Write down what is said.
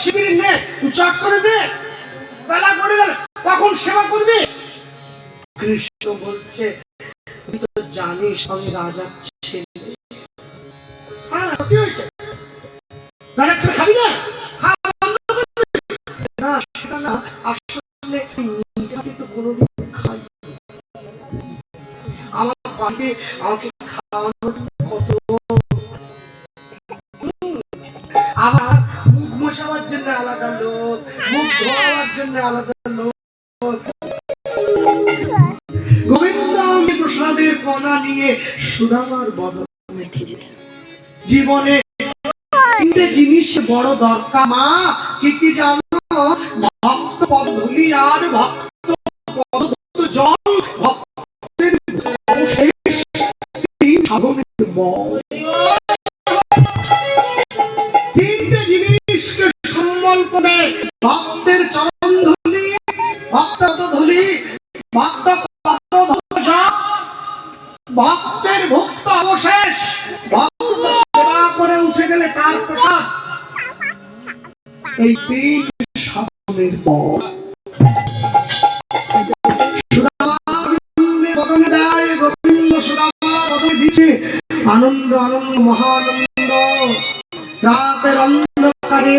শিবির নে চট করে নে বেলা করে কখন সেবা করবি? কৃষ্ণ বলছে, তুই তো জানিস আমি রাজার ছেলে। হ্যাঁ কি হয়েছে। রাজার ছেলে খাবি না? খাই আমার আমাকে খাওয়ানোর কত মশাবার জন্য আলাদা লোক, মুখ ধোয়াবার জন্য আলাদা লোক। জীবনে তিনটে জিনিস বড় মা। কি কি ভক্ত জল করে ভক্তের চরণ ধুলি ভক্ত ধুলি, ভক্ত ভক্তের ভক্ত অবশেষ, ভক্ত সেবা করে উঠে গেলে তার প্রসাদ। এই তিন সাধনের পর। আনন্দ আনন্দ, মহানন্দ। রাতের অন্ধকারে